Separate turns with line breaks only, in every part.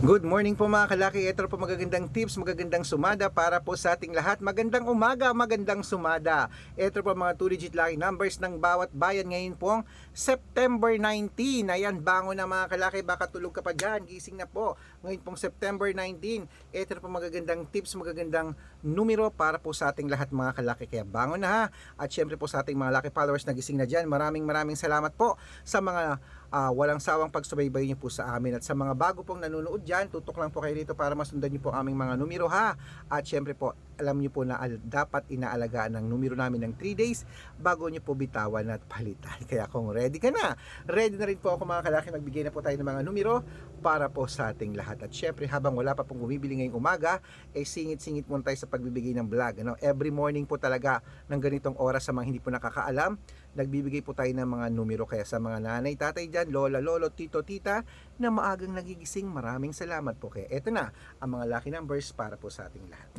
Good morning po mga kalaki. Ito po magagandang tips, magagandang sumada para po sa ating lahat. Magandang umaga, magandang sumada. Ito po mga 2-digit lucky numbers ng bawat bayan ngayon pong September 19. Ayan, bango na mga kalaki. Baka tulog ka pa dyan. Gising na po. Ngayon pong September 19. Ito po magagandang tips, magagandang numero para po sa ating lahat mga kalaki. Kaya bango na ha. At syempre po sa ating mga lucky followers na gising na dyan. Maraming maraming salamat po sa mga ah, walang sawang pagsubaybay niyo po sa amin at sa mga bago pong nanonood dyan, tutok lang po kayo dito para masundan niyo po aming mga numero ha. At syempre po, alam niyo po na dapat inaalagaan ng numero namin ng 3 days bago niyo po bitawan at palitan. Kaya kung ready ka na, ready na rin po ako mga kalaki, magbigay na po tayo ng mga numero para po sa ating lahat. At syempre, habang wala pa pong bumibili ngayong umaga, eh singit-singit muna tayo sa pagbibigay ng vlog. Ano? Every morning po talaga ng ganitong oras sa mga hindi po nakakaalam, nagbibigay po tayo ng mga numero kaya sa mga nanay, tatay dyan, lola, lolo, tito, tita na maagang nagigising. Maraming salamat po kaya eto na ang mga lucky numbers para po sa ating lahat.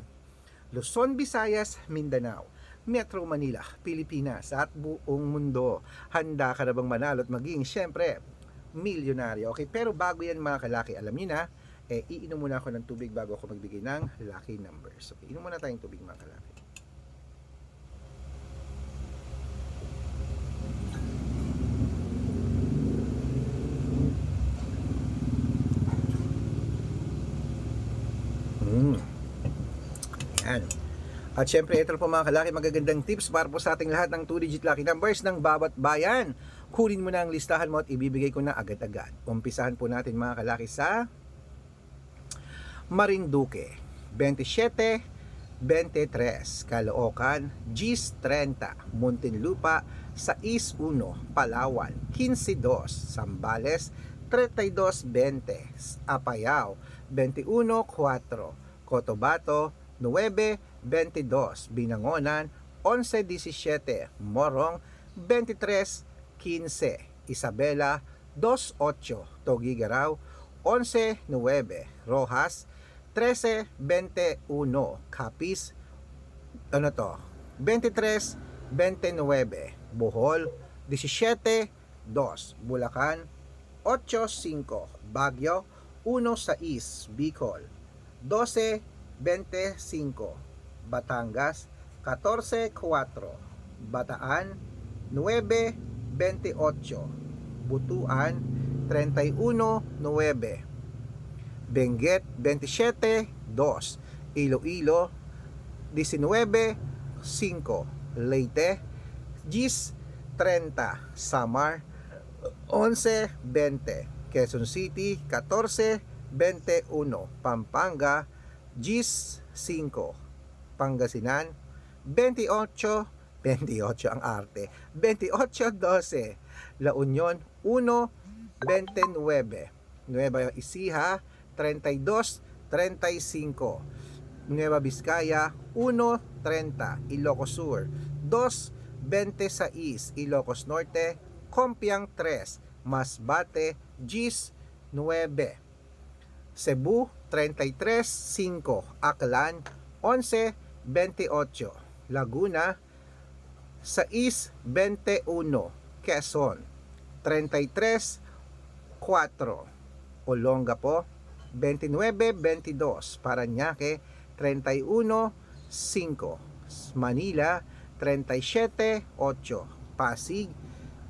Luzon, Visayas, Mindanao, Metro Manila, Pilipinas at buong mundo. Handa ka na bang manalo at maging syempre milyonaryo? Okay, pero bago yan mga kalaki, alam niyo na, eh, iinom muna ako ng tubig bago ako magbigay ng lucky numbers. Okay, inom muna tayong tubig mga kalaki. Mm. Yan. At syempre, ito po mga kalaki, magagandang tips para po sa ating lahat ng 2-digit lucky numbers ng bawat bayan. Kunin mo na ang listahan mo at ibibigay ko na agad-agad. Umpisahan po natin mga kalaki sa Marinduque, 27, 23, Caloocan, Gis 30, Muntinlupa, 6-1, Palawan, 15-2, Sambales, 32-20, Apayao, 21-4, Cotabato, 9-22, Binangonan, 11-17, Morong, 23-15, Isabela, 2-8, Togigaraw, 11-9, Rojas, 13-21, Capiz, ano to, 23-29, Bohol, 17-2, Bulacan, 8-5, Baguio, 1-6, Bicol, 12-25, Batangas, 14-4, Bataan, 9-28, Butuan, 31-9, Benguet 27-2, Iloilo 19-5, Leyte Gis 30, Samar 11-20, Quezon City 14-21, Pampanga Gis 5, Pangasinan 28 28 ang arte. 28-12, La Union 1-29, Nueva Ecija 32-35. Nueva Vizcaya 1-30. Ilocos Sur 2-26. Ilocos Norte Compiang 3. Masbate Gis 9. Cebu 33-5. Aklan 11-28. Laguna 6-21. Quezon 33-4. Olongapo 29-22, Paranaque 31-5, Manila 37-8, Pasig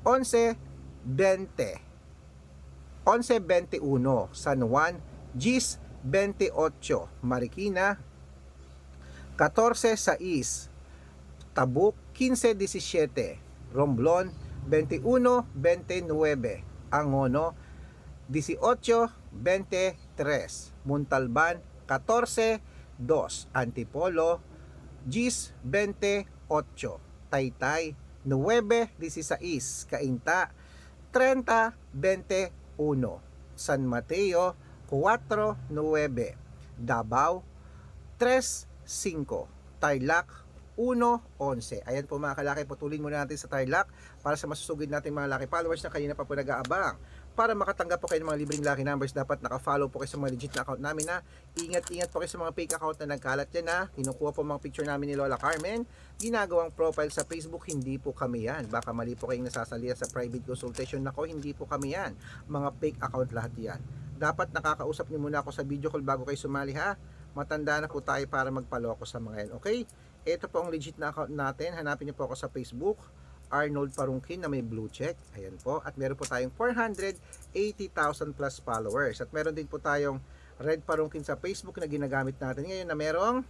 11-20, 11-21, San Juan Gis 28, Marikina 14-6, Tabuk 15-17, Romblon 21-29, Angono 18-23, Muntalban 14-2, Antipolo Gis 28, Taytay 9-16, Cainta 30-21, San Mateo 4-9, Davao 3-5, Tarlac 1-11. Ayan po mga kalaki, putulin muna natin sa Tarlac para sa masusugid natin mga laki. Followers na kanina pa po nag-aabang. Para makatanggap po kayo ng mga libreng lucky numbers, dapat naka-follow po kayo sa mga legit na account namin na ingat-ingat po kayo sa mga fake account na nagkalat yan na kinukuha po mga picture namin ni Lola Carmen, ginagawang profile sa Facebook, hindi po kami yan. Baka mali po kayong nasasalihan sa private consultation. Nako, hindi po kami yan. Mga fake account lahat yan dapat nakakausap niyo muna ako sa video call bago kayo sumali ha. Matanda na po tayo para magpaloko sa mga yan. Okay? Ito po ang legit na account natin. Hanapin niyo po ako sa Facebook. Arnold Parungkin na may blue check. Ayan po. At meron po tayong 480,000 plus followers. At meron din po tayong Red Parungkin sa Facebook na ginagamit natin ngayon na merong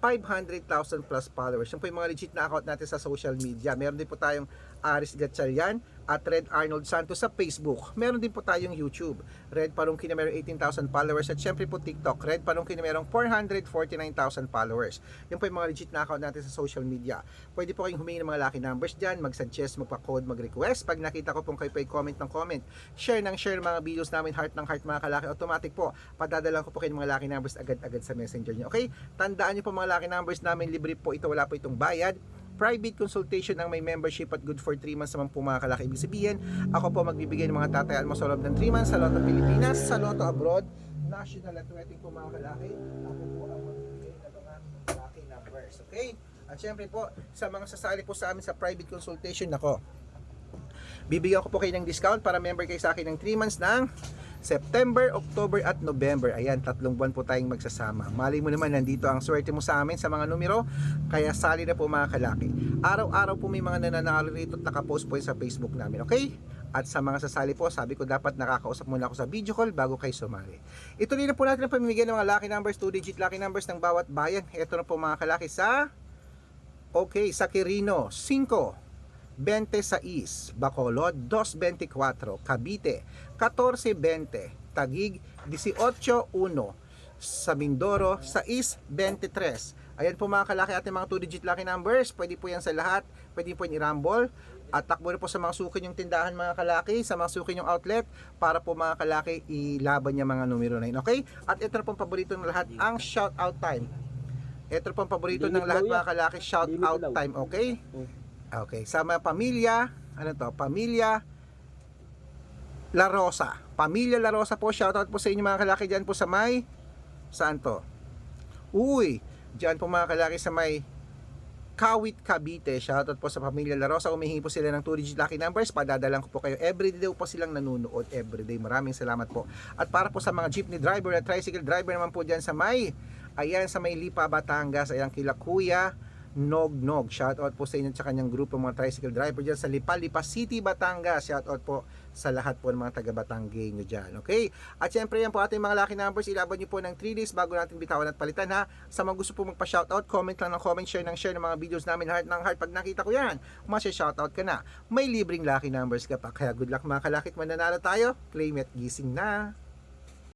500,000 plus followers. Yan po yung mga legit na account natin sa social media. Meron din po tayong Aris Gatchalian at Red Arnold Santos sa Facebook. Meron din po tayong YouTube. Red Parungkin na merong 18,000 followers at syempre po TikTok. Red Parungkin na merong 449,000 followers. Yan po yung mga legit na account natin sa social media. Pwede po kayong humingi ng mga lucky numbers dyan, mag-suggest, magpa-code, mag-request. Pag nakita ko pong kayo po comment ng comment, share ng share mga videos namin, heart ng heart mga kalaki, automatic po, padadalan ko po kayo ng mga lucky numbers agad-agad sa messenger nyo. Okay? Tandaan nyo po mga lucky numbers namin, libre po ito, wala po itong bayad private consultation ang may membership at good for 3 months naman po mga kalaki. Ibig sabihin, ako po magbibigay ng mga tatayaan mo sa loob ng 3 months sa Lotto Pilipinas, sa Lotto Abroad, national at wedding po mga kalaki. Ako po ang magbibigay ng mga lucky numbers. Okay? At syempre po, sa mga sasali po sa amin sa private consultation, nako, bibigyan ko po kayo ng discount para member kayo sa akin ng 3 months ng September, October at November. Ayan, tatlong buwan po tayong magsasama. Mali mo naman, nandito ang swerte mo sa amin sa mga numero. Kaya sali na po mga kalaki. Araw-araw po may mga nananalo rito at nakapost po sa Facebook namin. Okay? At sa mga sasali po, sabi ko dapat nakakausap muna ako sa video call bago kayo sumali. Ituloy na po natin ang pamimigay ng mga lucky numbers, 2-digit lucky numbers ng bawat bayan. Ito na po mga kalaki sa Okay, sa Quirino, 5, 26, Bacolod 224, Cavite 1420, Tagig 18-1, sa Mindoro 6-23. Ayan po mga kalaki ating mga 2-digit lucky numbers. Pwede po yan sa lahat. Pwede po yung i-rumble. At takbo na po sa mga suki yung tindahan mga kalaki, sa mga suki yung outlet, para po mga kalaki ilaban niya mga numero na yun. Okay? At ito na pong paborito ng lahat, ang shout out time. Ito na pong paborito ng lahat
yan.
mga kalaki, shout out time. Okay? Okay, sa mga pamilya, ano to? Pamilya La Rosa. Pamilya La Rosa po, shoutout po sa inyo mga kalaki dyan po sa may saan? Uy, dyan po mga kalaki sa may Kawit Cavite. Shoutout po sa pamilya La Rosa. Umihingi po sila ng 2 digit lucky numbers. Padadalan ko po kayo. Everyday daw po silang nanonood. Everyday. Maraming salamat po. At para po sa mga jeepney driver at tricycle driver naman po dyan sa may ayan sa may Lipa, Batangas. Ayan kila Kuya Nog Nog. Shoutout po sa inyo at sa kanyang grupo mga tricycle driver dyan sa Lipa, Lipa City, Batangas. Shoutout po sa lahat po ng mga taga Batanggay nyo dyan. Okay? At syempre yan po ating mga lucky numbers. Ilaban nyo po ng 3 days bago natin bitawan at palitan ha. Sa mga gusto po magpa-shoutout, comment lang ng comment, share ng share ng mga videos namin. Heart ng heart. Pag nakita ko yan, masya-shoutout ka na. May libreng lucky numbers ka pa. Kaya good luck mga kalakit. Mananalo tayo. Claim it. Gising na.